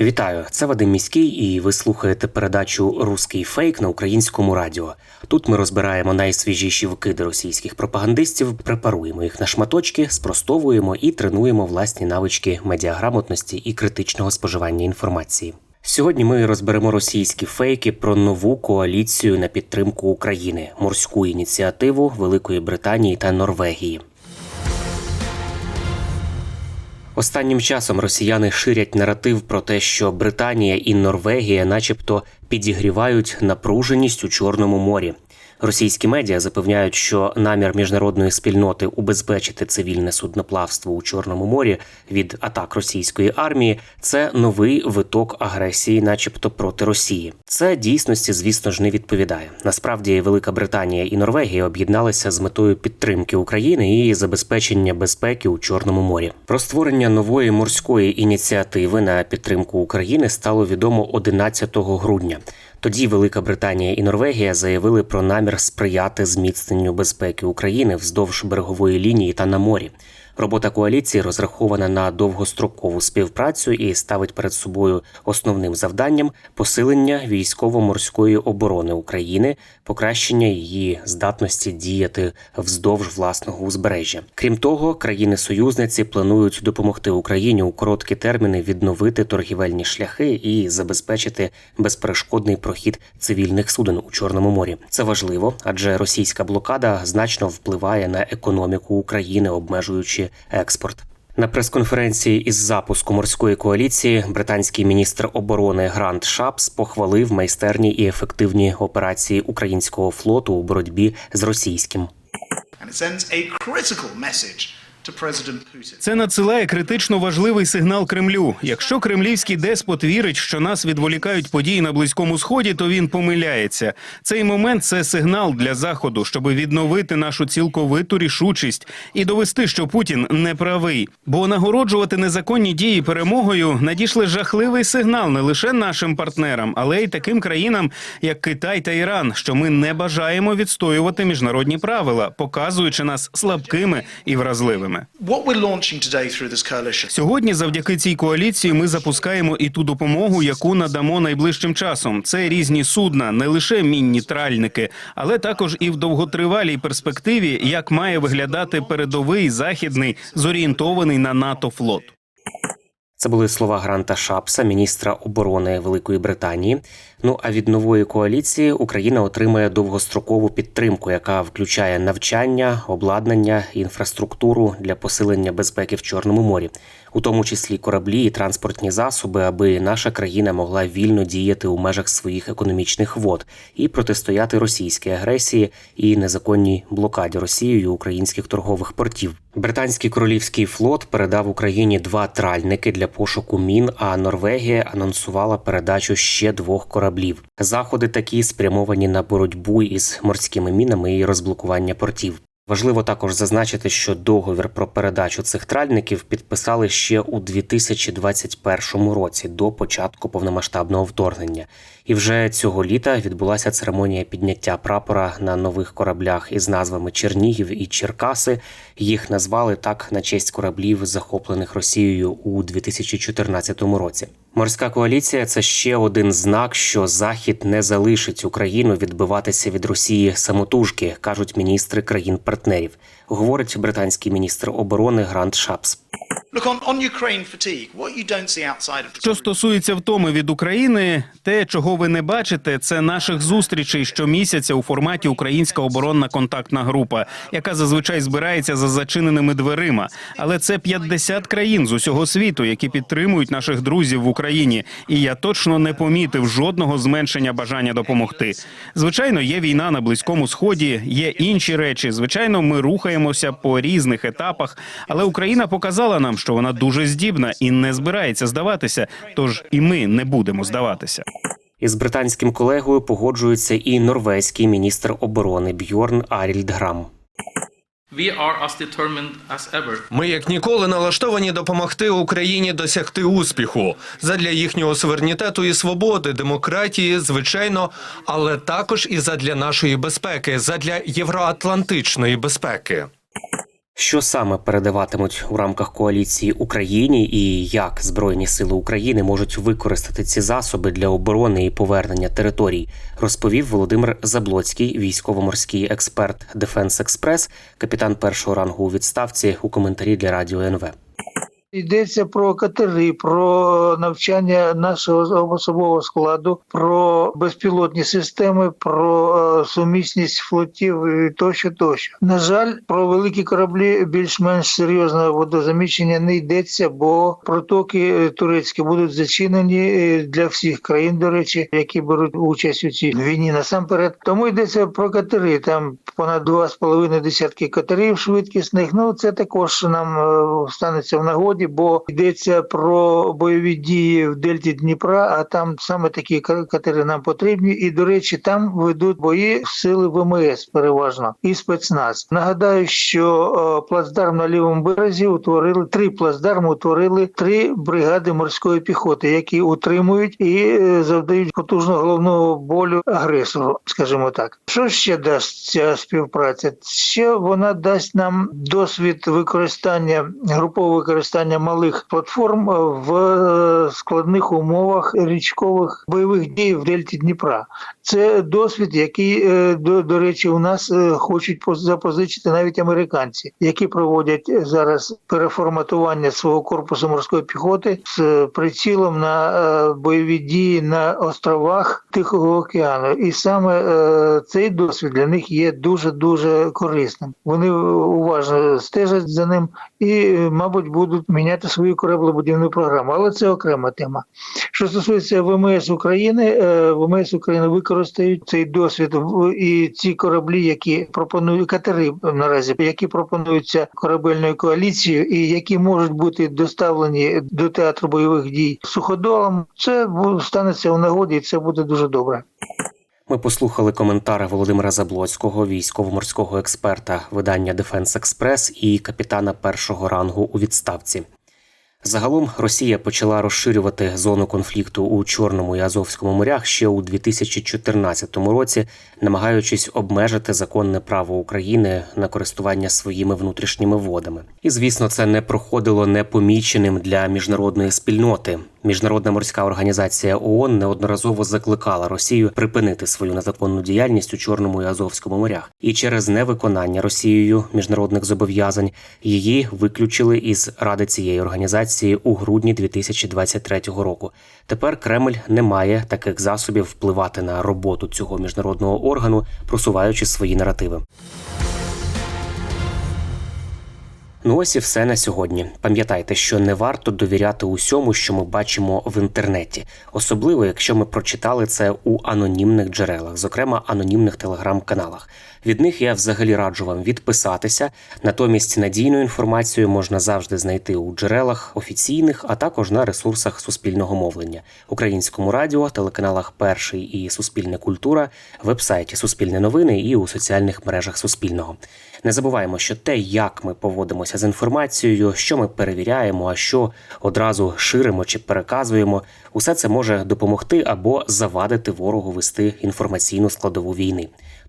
Вітаю, це Вадим Міський, і ви слухаєте передачу Руський фейк на українському радіо. Тут ми розбираємо найсвіжіші вкиди російських пропагандистів, препаруємо їх на шматочки, спростовуємо і тренуємо власні навички медіаграмотності і критичного споживання інформації. Сьогодні ми розберемо російські фейки про нову коаліцію на підтримку України, морську ініціативу Великої Британії та Норвегії. Останнім часом росіяни ширять наратив про те, що Британія і Норвегія, начебто, підігрівають напруженість у Чорному морі. Російські медіа запевняють, що намір міжнародної спільноти убезпечити цивільне судноплавство у Чорному морі від атак російської армії це новий виток агресії, начебто проти Росії. Це дійсності, звісно ж, не відповідає. Насправді, Велика Британія і Норвегія об'єдналися з метою підтримки України і забезпечення безпеки у Чорному морі. Про створення нової морської ініціативи на підтримку України стало відомо 11 грудня. Тоді Велика Британія і Норвегія заявили про намір сприяти зміцненню безпеки України вздовж берегової лінії та на морі. Робота коаліції розрахована на довгострокову співпрацю і ставить перед собою основним завданням посилення військово-морської оборони України, покращення її здатності діяти вздовж власного узбережжя. Крім того, країни-союзниці планують допомогти Україні у короткі терміни відновити торгівельні шляхи і забезпечити безперешкодний прохід цивільних суден у Чорному морі. Це важливо, адже російська блокада значно впливає на економіку України, обмежуючи експорт. На прес-конференції із запуску морської коаліції британський міністр оборони Грант Шапс похвалив майстерні і ефективні операції українського флоту у боротьбі з російським. and it sends a critical message. Це надсилає критично важливий сигнал Кремлю. Якщо кремлівський деспот вірить, що нас відволікають події на близькому сході, то він помиляється. Цей момент це сигнал для заходу, щоб відновити нашу цілковиту рішучість і довести, що Путін не правий. Бо нагороджувати незаконні дії перемогою надійшли жахливий сигнал не лише нашим партнерам, але й таким країнам, як Китай та Іран, що ми не бажаємо відстоювати міжнародні правила, показуючи нас слабкими і вразливими. What we're launching today through this coalition Сьогодні, завдяки цій коаліції, ми запускаємо і ту допомогу, яку надамо найближчим часом. Це різні судна, не лише мінні тральники, але також і в довготривалій перспективі, як має виглядати передовий західний зорієнтований на НАТО флот. Це були слова Гранта Шапса, міністра оборони Великої Британії. Ну а від нової коаліції Україна отримає довгострокову підтримку, яка включає навчання, обладнання, інфраструктуру для посилення безпеки в Чорному морі, у тому числі кораблі і транспортні засоби, аби наша країна могла вільно діяти у межах своїх економічних вод і протистояти російській агресії і незаконній блокаді Росією українських торгових портів. Британський королівський флот передав Україні два тральники для пошуку мін. А Норвегія анонсувала передачу ще двох кораблів. Заходи такі спрямовані на боротьбу із морськими мінами і розблокування портів. Важливо також зазначити, що договір про передачу цих тральників підписали ще у 2021 році до початку повномасштабного вторгнення. І вже цього літа відбулася церемонія підняття прапора на нових кораблях із назвами Чернігів і Черкаси. Їх назвали так на честь кораблів, захоплених Росією у 2014 році. Морська коаліція це ще один знак, що Захід не залишить Україну відбиватися від Росії самотужки, кажуть міністри країн-партнерів. Говорить британський міністр оборони Грант Шапс. Що стосується втоми від України, те, чого ви не бачите, це наших зустрічей щомісяця у форматі Українська оборонна контактна група, яка зазвичай збирається за зачиненими дверима. Але це 50 країн з усього світу, які підтримують наших друзів в Україні. І я точно не помітив жодного зменшення бажання допомогти. Звичайно, є війна на близькому сході, є інші речі. Звичайно, ми рухаємося по різних етапах, але Україна показала нам, що вона дуже здібна і не збирається здаватися. Тож і ми не будемо здаватися. Із британським колегою погоджується і норвезький міністр оборони Бьорн Арільдграм. Грам. We are as determined as ever. Ми як ніколи налаштовані допомогти Україні досягти успіху задля їхнього суверенітету і свободи, демократії, звичайно, але також і задля нашої безпеки, задля євроатлантичної безпеки. Що саме передаватимуть у рамках коаліції Україні, і як Збройні сили України можуть використати ці засоби для оборони і повернення територій, розповів Володимир Заблоцький, військово-морський експерт Дефенс Експрес, капітан першого рангу у відставці у коментарі для радіо НВ. Йдеться про катери, про навчання нашого особового складу, про безпілотні системи, про е, сумісність флотів і тощо, тощо. На жаль, про великі кораблі більш-менш серйозного водозаміщення не йдеться, бо протоки е, турецькі будуть зачинені е, для всіх країн, до речі, які беруть участь у цій війні насамперед. Тому йдеться про катери. Там понад два з половиною десятки катерів швидкісних. Ну це також нам станеться в нагоді, бо йдеться про бойові дії в дельті Дніпра. А там саме такі катери нам потрібні. І до речі, там ведуть бої сили ВМС переважно і спецназ. Нагадаю, що е, плацдарм на лівому березі утворили три плацдарми, утворили три бригади морської піхоти, які утримують і е, завдають потужного головного болю агресору, скажімо так. Що ще дасть ця співпраця? Ще вона дасть нам досвід використання групового використання малих платформ е, в е, складних умовах річкових бойових дій в дельті Дніпра. Це досвід, який е, до, до речі, у нас хочуть поз- запозичити навіть американці, які проводять зараз переформатування свого корпусу морської піхоти з прицілом на бойові дії на островах Тихого океану. І саме цей досвід для них є дуже дуже корисним. Вони уважно стежать за ним і, мабуть, будуть свою кораблебудівну програму. Але це окрема тема. Що стосується ВМС України, е, ВМС України використають цей досвід і ці кораблі, які пропонують катери наразі, які пропонуються корабельною коаліцією, і які можуть бути доставлені до театру бойових дій суходолом. Це станеться у нагоді, і це буде дуже добре. Ми послухали коментари Володимира Заблоцького, військово-морського експерта видання Дефенс Експрес і капітана першого рангу у відставці. Загалом Росія почала розширювати зону конфлікту у Чорному і Азовському морях ще у 2014 році, намагаючись обмежити законне право України на користування своїми внутрішніми водами. І звісно, це не проходило непоміченим для міжнародної спільноти. Міжнародна морська організація ООН неодноразово закликала Росію припинити свою незаконну діяльність у Чорному і Азовському морях, і через невиконання Росією міжнародних зобов'язань її виключили із ради цієї організації у грудні 2023 року. Тепер Кремль не має таких засобів впливати на роботу цього міжнародного органу, просуваючи свої наративи. Ну ось і все на сьогодні. Пам'ятайте, що не варто довіряти усьому, що ми бачимо в інтернеті, особливо якщо ми прочитали це у анонімних джерелах, зокрема анонімних телеграм-каналах. Від них я взагалі раджу вам відписатися. Натомість надійну інформацію можна завжди знайти у джерелах офіційних, а також на ресурсах суспільного мовлення, українському радіо, телеканалах Перший і Суспільне культура, вебсайті Суспільне новини і у соціальних мережах Суспільного. Не забуваємо, що те, як ми поводимося з інформацією, що ми перевіряємо, а що одразу ширимо чи переказуємо, усе це може допомогти або завадити ворогу вести інформаційну складову війни.